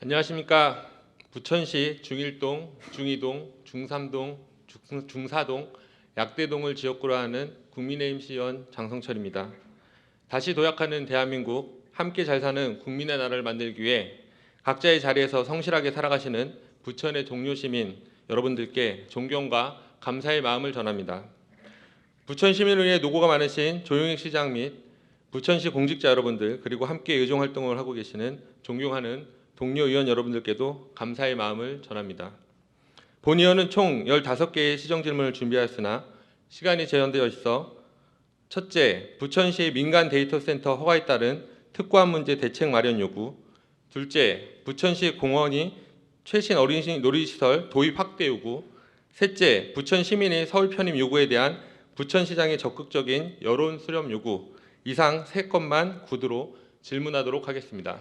안녕하십니까. 부천시 중일동, 중이동, 중삼동, 중- 중사동, 약대동을 지역구로 하는 국민의힘 시의원 장성철입니다. 다시 도약하는 대한민국, 함께 잘 사는 국민의 나라를 만들기 위해 각자의 자리에서 성실하게 살아가시는 부천의 동료 시민 여러분들께 존경과 감사의 마음을 전합니다. 부천 시민을 위해 노고가 많으신 조용익 시장 및 부천시 공직자 여러분들 그리고 함께 의정 활동을 하고 계시는 존경하는 동료 의원 여러분들께도 감사의 마음을 전합니다. 본 의원은 총 15개의 시정 질문을 준비하였으나 시간이 제한되어 있어 첫째, 부천시 민간 데이터 센터 허가에 따른 특구한 문제 대책 마련 요구. 둘째, 부천시 공원이 최신 어린이 놀이시설 도입 확대 요구. 셋째, 부천 시민의 서울 편입 요구에 대한 부천시장의 적극적인 여론 수렴 요구. 이상 세 건만 구두로 질문하도록 하겠습니다.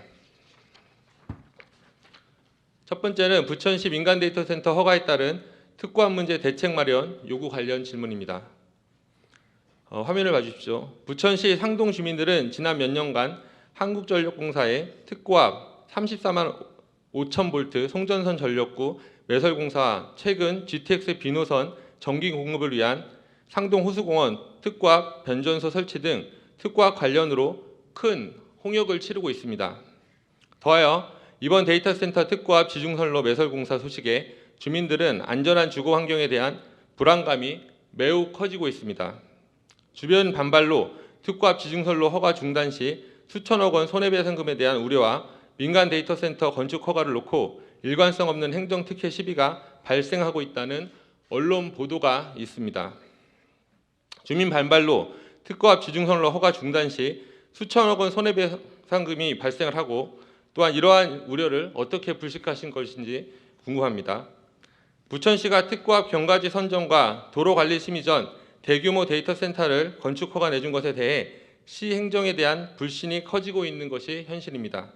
첫 번째는 부천시 민간 데이터 센터 허가에 따른 특구한 문제 대책 마련 요구 관련 질문입니다. 어, 화면을 봐주십시오. 부천시 상동 주민들은 지난 몇 년간 한국전력공사의 특고압 34만 5천 볼트 송전선 전력구 매설공사와 최근 GTX 비노선 전기 공급을 위한 상동 호수공원 특고압 변전소 설치 등 특고압 관련으로 큰 홍역을 치르고 있습니다. 더하여 이번 데이터 센터 특고압 지중선로 매설 공사 소식에 주민들은 안전한 주거 환경에 대한 불안감이 매우 커지고 있습니다. 주변 반발로 특고압 지중선로 허가 중단 시 수천억 원 손해배상금에 대한 우려와 민간 데이터 센터 건축 허가를 놓고 일관성 없는 행정 특혜 시비가 발생하고 있다는 언론 보도가 있습니다. 주민 반발로 특고압 지중선로 허가 중단 시 수천억 원 손해배상금이 발생을 하고 또한 이러한 우려를 어떻게 불식하신 것인지 궁금합니다. 부천시가 특고압 경과지 선정과 도로 관리 심의 전 대규모 데이터 센터를 건축 허가 내준 것에 대해 시 행정에 대한 불신이 커지고 있는 것이 현실입니다.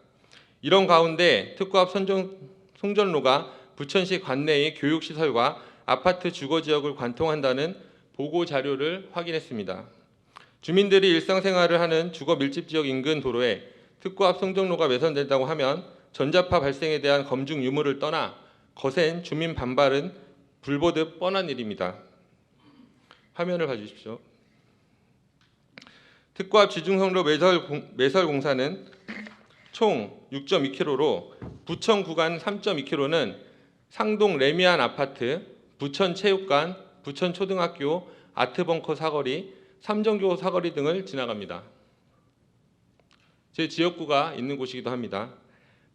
이런 가운데 특고압 선정 송전로가 부천시 관내의 교육시설과 아파트 주거 지역을 관통한다는 보고 자료를 확인했습니다. 주민들이 일상생활을 하는 주거 밀집 지역 인근 도로에 특고압 송전로가 매선된다고 하면 전자파 발생에 대한 검증 유무를 떠나 거센 주민 반발은 불보듯 뻔한 일입니다. 화면을 봐주십시오. 특고압 지중선로 매설, 공, 매설 공 사는 총 6.2km로 부천 구간 3.2km는 상동 레미안 아파트, 부천 체육관, 부천 초등학교, 아트벙커 사거리, 삼정교 사거리 등을 지나갑니다. 제 지역구가 있는 곳이기도 합니다.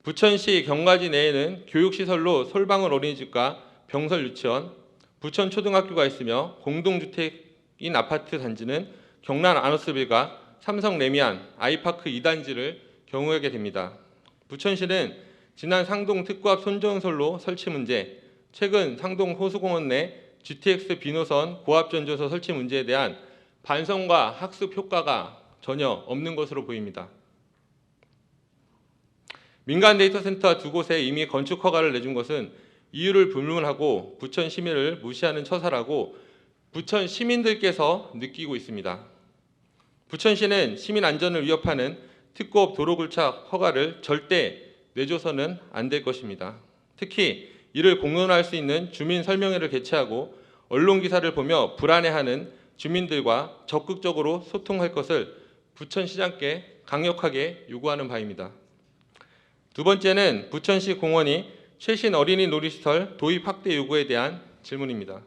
부천시 경과지 내에는 교육시설로 솔방울 어린이집과 병설 유치원, 부천 초등학교가 있으며 공동주택인 아파트 단지는 경남 아너스빌과 삼성 레미안 아이파크 2단지를 경우하게 됩니다. 부천시는 지난 상동 특고압 손전솔로 설치 문제, 최근 상동 호수공원 내 GTX 비노선 고압전조소 설치 문제에 대한 반성과 학습 효과가 전혀 없는 것으로 보입니다. 민간 데이터 센터 두 곳에 이미 건축 허가를 내준 것은 이유를 불문하고 부천 시민을 무시하는 처사라고 부천 시민들께서 느끼고 있습니다. 부천시는 시민 안전을 위협하는 특고업 도로 굴착 허가를 절대 내줘서는 안 될 것입니다. 특히 이를 공론화할 수 있는 주민 설명회를 개최하고 언론 기사를 보며 불안해하는 주민들과 적극적으로 소통할 것을 부천시장께 강력하게 요구하는 바입니다. 두 번째는 부천시 공원이 최신 어린이 놀이시설 도입 확대 요구에 대한 질문입니다.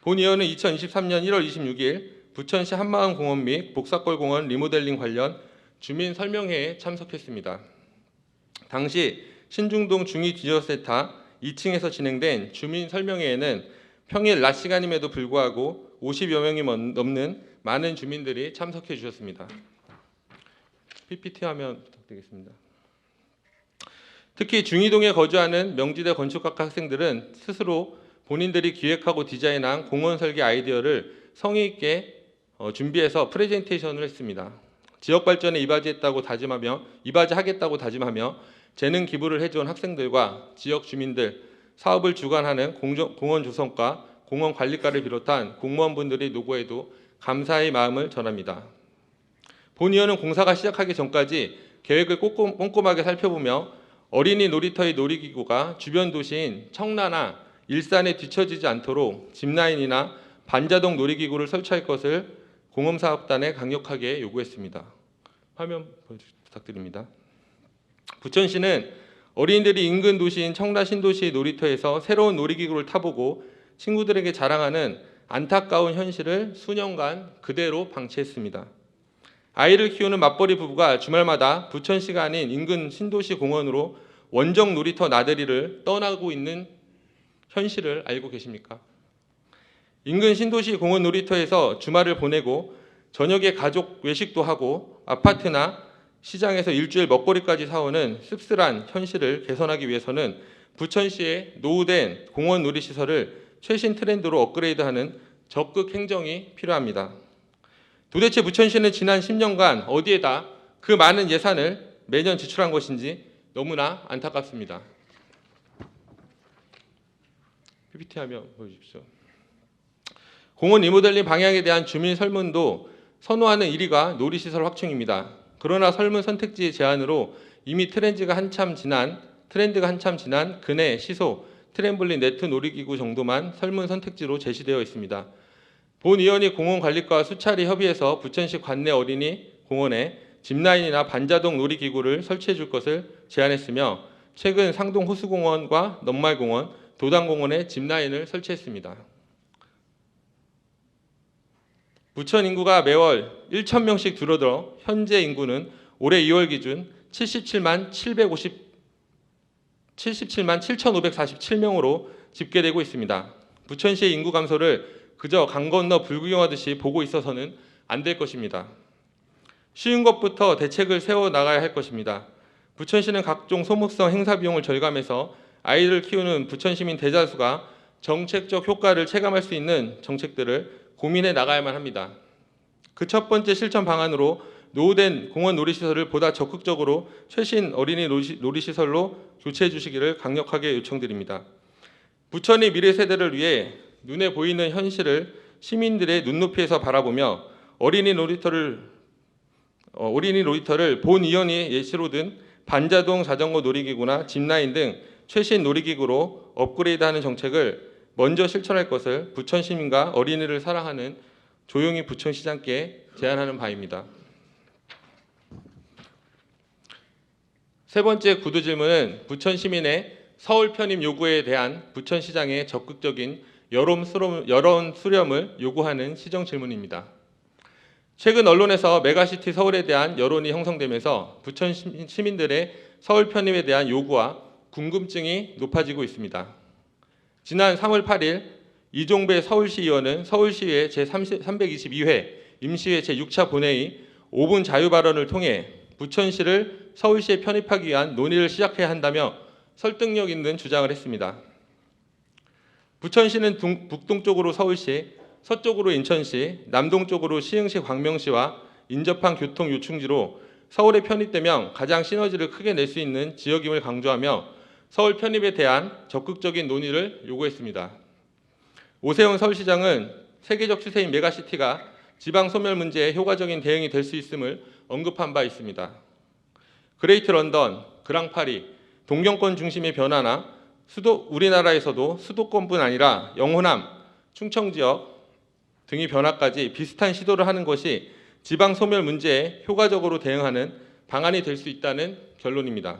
본 의원은 2023년 1월 26일 부천시 한마음 공원 및 복사골 공원 리모델링 관련 주민 설명회에 참석했습니다. 당시 신중동 중위 지저센터 2층에서 진행된 주민 설명회에는 평일 낮 시간임에도 불구하고 50여 명이 넘는 많은 주민들이 참석해 주셨습니다. PPT 화면 부탁드리겠습니다. 특히 중이동에 거주하는 명지대 건축학과 학생들은 스스로 본인들이 기획하고 디자인한 공원 설계 아이디어를 성의 있게 어, 준비해서 프레젠테이션을 했습니다. 지역 발전에 이바지했다고 다짐하며 이바지하겠다고 다짐하며 재능 기부를 해준 학생들과 지역 주민들, 사업을 주관하는 공정, 공원 조성과 공원 관리과를 비롯한 공무원분들의 노고에도 감사의 마음을 전합니다. 본 의원은 공사가 시작하기 전까지 계획을 꼼꼼, 꼼꼼하게 살펴보며 어린이 놀이터의 놀이기구가 주변 도시인 청라나 일산에 뒤처지지 않도록 짚라인이나 반자동 놀이기구를 설치할 것을 공업사업단에 강력하게 요구했습니다. 화면 부탁드립니다. 부천시는 어린이들이 인근 도시인 청라 신도시 놀이터에서 새로운 놀이기구를 타보고 친구들에게 자랑하는 안타까운 현실을 수년간 그대로 방치했습니다. 아이를 키우는 맞벌이 부부가 주말마다 부천시가 아닌 인근 신도시 공원으로 원정 놀이터 나들이를 떠나고 있는 현실을 알고 계십니까? 인근 신도시 공원 놀이터에서 주말을 보내고 저녁에 가족 외식도 하고 아파트나 시장에서 일주일 먹거리까지 사오는 씁쓸한 현실을 개선하기 위해서는 부천시의 노후된 공원 놀이시설을 최신 트렌드로 업그레이드하는 적극 행정이 필요합니다. 도대체 부천시는 지난 10년간 어디에다 그 많은 예산을 매년 지출한 것인지 너무나 안타깝습니다. PPT 화면 보여주십시오. 공원 리모델링 방향에 대한 주민 설문도 선호하는 1위가 놀이시설 확충입니다. 그러나 설문 선택지 제한으로 이미 트렌드가 한참 지난 트렌드가 한참 지난 근해 시소 트램블린 네트 놀이기구 정도만 설문 선택지로 제시되어 있습니다. 본 의원이 공원관리과 수차례 협의해서 부천시 관내 어린이 공원에 짚라인이나 반자동 놀이기구를 설치해 줄 것을 제안했으며 최근 상동 호수공원과 넘말공원, 도당공원에 짚라인을 설치했습니다. 부천 인구가 매월 1천 명씩 줄어들어 현재 인구는 올해 2월 기준 77만 750 77만 7,547명으로 집계되고 있습니다. 부천시의 인구 감소를 그저 강 건너 불구경하듯이 보고 있어서는 안 될 것입니다. 쉬운 것부터 대책을 세워 나가야 할 것입니다. 부천시는 각종 소모성 행사 비용을 절감해서 아이를 키우는 부천 시민 대다수가 정책적 효과를 체감할 수 있는 정책들을 고민해 나가야만 합니다. 그 첫 번째 실천 방안으로 노후된 공원 놀이시설을 보다 적극적으로 최신 어린이 놀이시- 놀이시설로 교체해 주시기를 강력하게 요청드립니다. 부천의 미래 세대를 위해 눈에 보이는 현실을 시민들의 눈높이에서 바라보며 어린이 놀이터를 어, 어린이 놀이터를 본 의원이 예시로 든 반자동 자전거 놀이기구나 짚라인 등 최신 놀이기구로 업그레이드하는 정책을 먼저 실천할 것을 부천 시민과 어린이를 사랑하는 조용히 부천시장께 제안하는 바입니다. 세 번째 구두 질문은 부천 시민의 서울 편입 요구에 대한 부천시장의 적극적인 여론 수렴, 여론 수렴을 요구하는 시정 질문입니다. 최근 언론에서 메가시티 서울에 대한 여론이 형성되면서 부천 시민- 시민들의 서울 편입에 대한 요구와 궁금증이 높아지고 있습니다. 지난 3월 8일 이종배 서울시의원은 서울시의 제322회 임시회 제6차 본회의 5분 자유 발언을 통해 부천시를 서울시에 편입하기 위한 논의를 시작해야 한다며 설득력 있는 주장을 했습니다. 부천시는 동- 북동쪽으로 서울시, 서쪽으로 인천시, 남동쪽으로 시흥시 광명시와 인접한 교통 요충지로 서울에 편입되면 가장 시너지를 크게 낼 수 있는 지역임을 강조하며 서울 편입에 대한 적극적인 논의를 요구했습니다. 오세훈 서울시장은 세계적 추세인 메가시티가 지방 소멸 문제에 효과적인 대응이 될 수 있음을 언급한 바 있습니다. 그레이트 런던, 그랑파리, 동경권 중심의 변화나 수도 우리나라에서도 수도권뿐 아니라 영호남, 충청 지역 등의 변화까지 비슷한 시도를 하는 것이 지방 소멸 문제에 효과적으로 대응하는 방안이 될 수 있다는 결론입니다.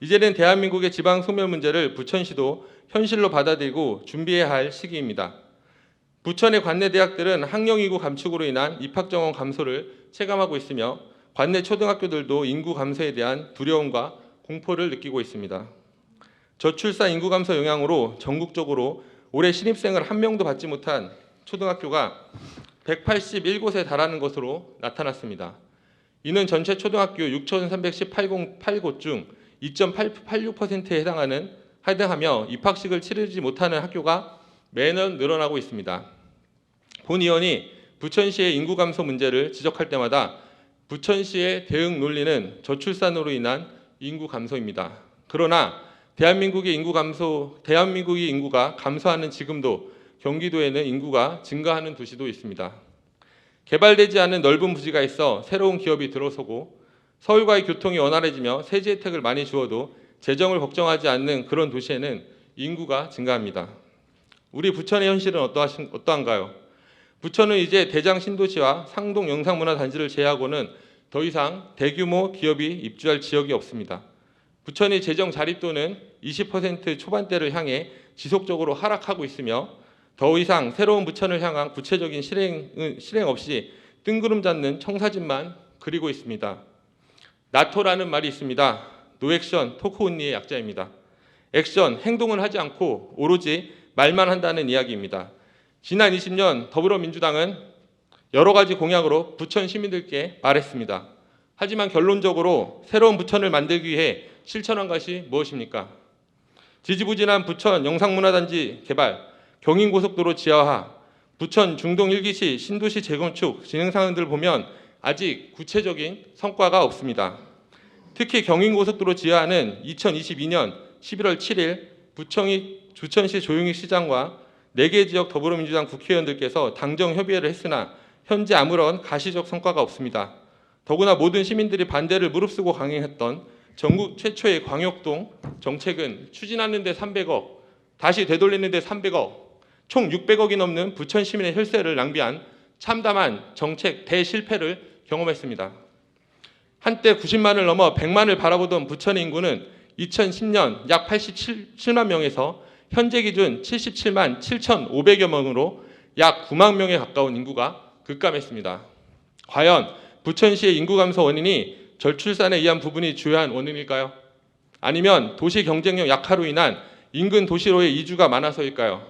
이제는 대한민국의 지방 소멸 문제를 부천시도 현실로 받아들이고 준비해야 할 시기입니다. 부천의 관내 대학들은 학령 인구 감축으로 인한 입학 정원 감소를 체감하고 있으며 관내 초등학교들도 인구 감소에 대한 두려움과 공포를 느끼고 있습니다. 저출산 인구 감소 영향으로 전국적으로 올해 신입생을 한 명도 받지 못한 초등학교가 181곳에 달하는 것으로 나타났습니다. 이는 전체 초등학교 6,318곳 중 2.86%에 해당하는 해당하며 입학식을 치르지 못하는 학교가 매년 늘어나고 있습니다. 본 의원이 부천시의 인구 감소 문제를 지적할 때마다 부천시의 대응 논리는 저출산으로 인한 인구 감소입니다. 그러나 대한민국의 인구 감소, 대한민국의 인구가 감소하는 지금도 경기도에는 인구가 증가하는 도시도 있습니다. 개발되지 않은 넓은 부지가 있어 새로운 기업이 들어서고 서울과의 교통이 원활해지며 세제 혜택을 많이 주어도 재정을 걱정하지 않는 그런 도시에는 인구가 증가합니다. 우리 부천의 현실은 어떠하신, 어떠한가요? 부천은 이제 대장 신도시와 상동 영상문화단지를 제외하고는 더 이상 대규모 기업이 입주할 지역이 없습니다. 부천의 재정 자립도는 20% 초반대를 향해 지속적으로 하락하고 있으며 더 이상 새로운 부천을 향한 구체적인 실행, 실행 없이 뜬구름 잡는 청사진만 그리고 있습니다. 나토라는 말이 있습니다. 노액션 토크온리의 약자입니다. 액션, 행동을 하지 않고 오로지 말만 한다는 이야기입니다. 지난 20년 더불어민주당은 여러 가지 공약으로 부천 시민들께 말했습니다. 하지만 결론적으로 새로운 부천을 만들기 위해 실천한 것이 무엇입니까? 지지부진한 부천 영상문화단지 개발, 경인고속도로 지하화, 부천 중동 1기시 신도시 재건축 진행 사항들을 보면 아직 구체적인 성과가 없습니다. 특히 경인고속도로 지하화는 2022년 11월 7일 부천이 주천시 조용희 시장과 4개 지역 더불어민주당 국회의원들께서 당정 협의회를 했으나 현재 아무런 가시적 성과가 없습니다. 더구나 모든 시민들이 반대를 무릅쓰고 강행했던 전국 최초의 광역동 정책은 추진하는데 300억, 다시 되돌리는데 300억, 총 600억이 넘는 부천 시민의 혈세를 낭비한 참담한 정책 대실패를 경험했습니다. 한때 90만을 넘어 100만을 바라보던 부천의 인구는 2010년 약 87만 명에서 현재 기준 77만 7,500여 명으로 약 9만 명에 가까운 인구가 급감했습니다. 과연 부천시의 인구 감소 원인이 절출산에 의한 부분이 주요한 원인일까요? 아니면 도시 경쟁력 약화로 인한 인근 도시로의 이주가 많아서일까요?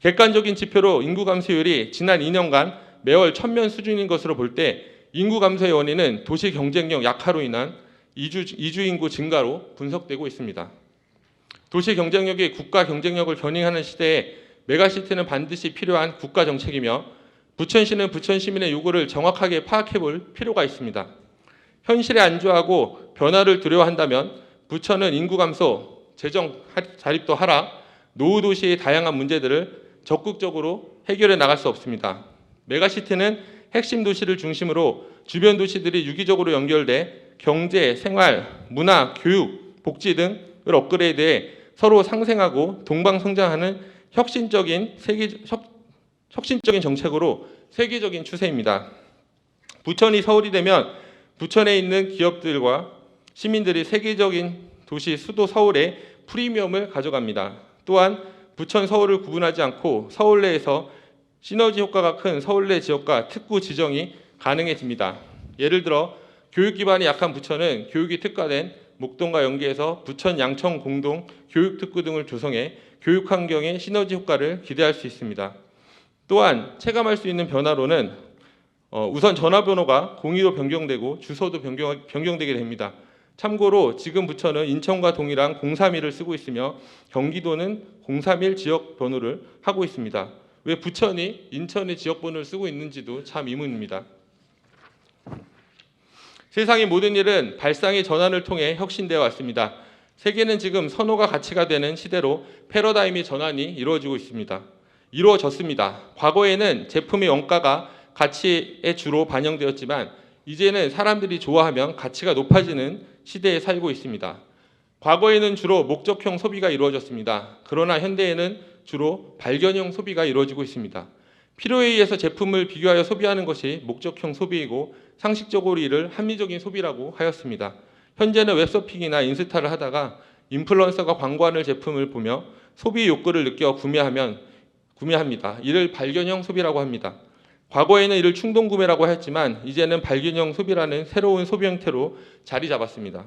객관적인 지표로 인구 감소율이 지난 2년간 매월 천면 수준인 것으로 볼 때 인구 감소의 원인은 도시 경쟁력 약화로 인한 이주, 이주 인구 증가로 분석되고 있습니다. 도시 경쟁력이 국가 경쟁력을 견인하는 시대에 메가시티는 반드시 필요한 국가 정책이며 부천시는 부천 시민의 요구를 정확하게 파악해 볼 필요가 있습니다. 현실에 안주하고 변화를 두려워한다면 부천은 인구 감소, 재정 자립도 하락, 노후 도시의 다양한 문제들을 적극적으로 해결해 나갈 수 없습니다. 메가시티는 핵심 도시를 중심으로 주변 도시들이 유기적으로 연결돼 경제, 생활, 문화, 교육, 복지 등을 업그레이드해 서로 상생하고 동방성장하는 혁신적인 세계 혁, 혁신적인 정책으로 세계적인 추세입니다. 부천이 서울이 되면 부천에 있는 기업들과 시민들이 세계적인 도시 수도 서울의 프리미엄을 가져갑니다. 또한 부천 서울을 구분하지 않고 서울 내에서 시너지 효과가 큰 서울 내 지역과 특구 지정이 가능해집니다. 예를 들어 교육 기반이 약한 부천은 교육이 특화된 목동과 연계해서 부천 양천 공동 교육 특구 등을 조성해 교육 환경의 시너지 효과를 기대할 수 있습니다. 또한 체감할 수 있는 변화로는 어, 우선 전화번호가 02로 변경되고 주소도 변경, 변경되게 됩니다. 참고로 지금 부천은 인천과 동일한 031을 쓰고 있으며 경기도는 031 지역 번호를 하고 있습니다. 왜 부천이 인천의 지역 번호를 쓰고 있는지도 참 의문입니다. 세상의 모든 일은 발상의 전환을 통해 혁신되어 왔습니다. 세계는 지금 선호가 가치가 되는 시대로 패러다임의 전환이 이루어지고 있습니다. 이루어졌습니다. 과거에는 제품의 원가가 가치에 주로 반영되었지만 이제는 사람들이 좋아하면 가치가 높아지는 시대에 살고 있습니다. 과거에는 주로 목적형 소비가 이루어졌습니다. 그러나 현대에는 주로 발견형 소비가 이루어지고 있습니다. 필요에 의해서 제품을 비교하여 소비하는 것이 목적형 소비이고 상식적으로 이를 합리적인 소비라고 하였습니다. 현재는 웹서핑이나 인스타를 하다가 인플루언서가 광고하는 제품을 보며 소비 욕구를 느껴 구매하면 구매합니다. 이를 발견형 소비라고 합니다. 과거에는 이를 충동 구매라고 했지만 이제는 발견형 소비라는 새로운 소비 형태로 자리 잡았습니다.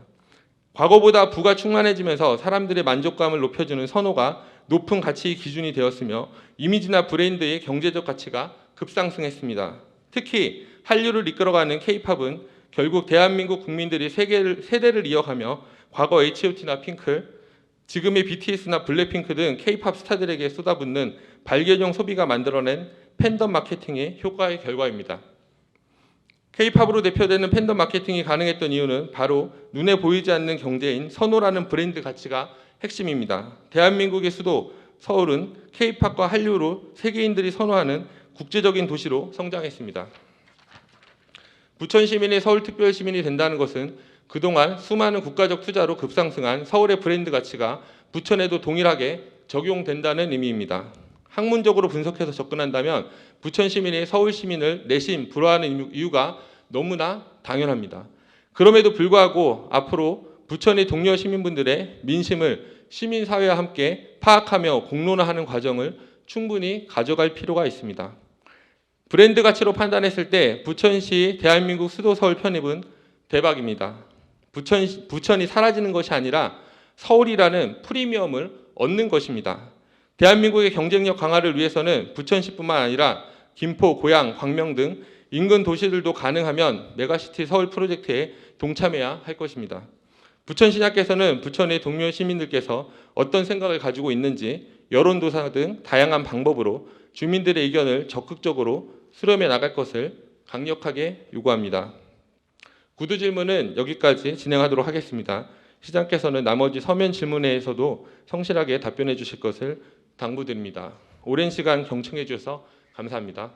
과거보다 부가 충만해지면서 사람들의 만족감을 높여주는 선호가 높은 가치 기준이 되었으며 이미지나 브랜드의 경제적 가치가 급상승했습니다. 특히 한류를 이끌어가는 K-팝은 결국 대한민국 국민들이 세계를, 세대를 이어가며 과거 H.O.T나 핑클, 지금의 BTS나 블랙핑크 등 K-팝 스타들에게 쏟아붓는 발견형 소비가 만들어낸 팬덤 마케팅의 효과의 결과입니다. K-팝으로 대표되는 팬덤 마케팅이 가능했던 이유는 바로 눈에 보이지 않는 경제인 선호라는 브랜드 가치가 핵심입니다. 대한민국의 수도 서울은 K-팝과 한류로 세계인들이 선호하는 국제적인 도시로 성장했습니다. 부천 시민이 서울 특별 시민이 된다는 것은 그동안 수많은 국가적 투자로 급상승한 서울의 브랜드 가치가 부천에도 동일하게 적용된다는 의미입니다. 학문적으로 분석해서 접근한다면 부천 시민이 서울 시민을 내심 불허하는 이유가 너무나 당연합니다. 그럼에도 불구하고 앞으로 부천의 동료 시민분들의 민심을 시민사회와 함께 파악하며 공론화하는 과정을 충분히 가져갈 필요가 있습니다. 브랜드 가치로 판단했을 때 부천시 대한민국 수도 서울 편입은 대박입니다. 부천, 부천이 사라지는 것이 아니라 서울이라는 프리미엄을 얻는 것입니다. 대한민국의 경쟁력 강화를 위해서는 부천시뿐만 아니라 김포, 고양, 광명 등 인근 도시들도 가능하면 메가시티 서울 프로젝트에 동참해야 할 것입니다. 부천시장께서는 부천의 동료 시민들께서 어떤 생각을 가지고 있는지 여론조사 등 다양한 방법으로 주민들의 의견을 적극적으로 수렴해 나갈 것을 강력하게 요구합니다. 구두 질문은 여기까지 진행하도록 하겠습니다. 시장께서는 나머지 서면 질문에서도 성실하게 답변해 주실 것을 당부드립니다. 오랜 시간 경청해 주셔서 감사합니다.